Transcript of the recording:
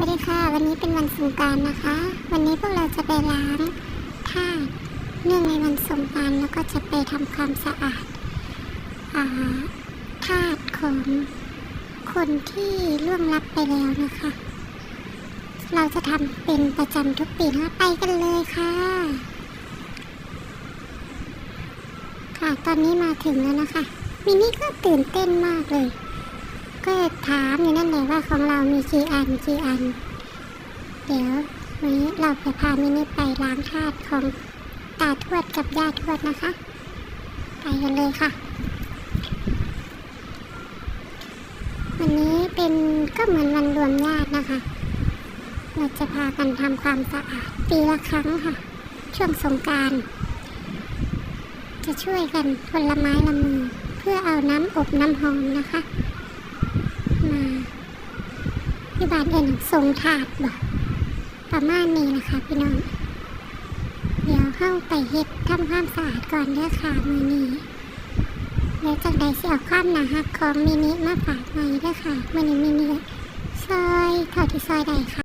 วัสดีค่ะ วันนี้เป็นวันสงการนะคะ วันนี้พวกเราจะไปล้างธาเนื่องในวันสงการแล้วก็จะไปทำความสะอาดอ่าธาตุของคนที่ล่วงลับไปแล้วนะคะ เราจะทำเป็นประจำทุกปีนะไปกันเลยค่ะ ค่ะตอนนี้มาถึงแล้วนะคะมินี่ก็ตื่นเต้นมากเลย ก็ถามอยู่นั่นแหละว่าของเรามีกี่อันกี่อัน เดี๋ยววันนี้เราไปพามินิไปล้างธาตุของตาทวดกับย่าทวดนะคะ ไปกันเลยค่ะ วันนี้เป็นก็เหมือนวันรวมญาตินะคะ เราจะพากันทำความสะอาดปีละครั้งค่ะ ช่วงสงการจะช่วยกันคนละไม้ละมือ เพื่อเอาน้ำอบน้ำหอมนะคะ มาที่บ้านเอ็นทรงถาดบ่ประมาณนี้นะคะพี่น้อง เดี๋ยวเข้าไปเฮ็ดทำความสะอาดก่อนเด้อค่ะมือนี้แล้วจากใดเสียความหนาหักของมินิมาฝากใหม่เด้อค่ะมือนี้มินิซอยเท่าที่ซอยใดค่ะ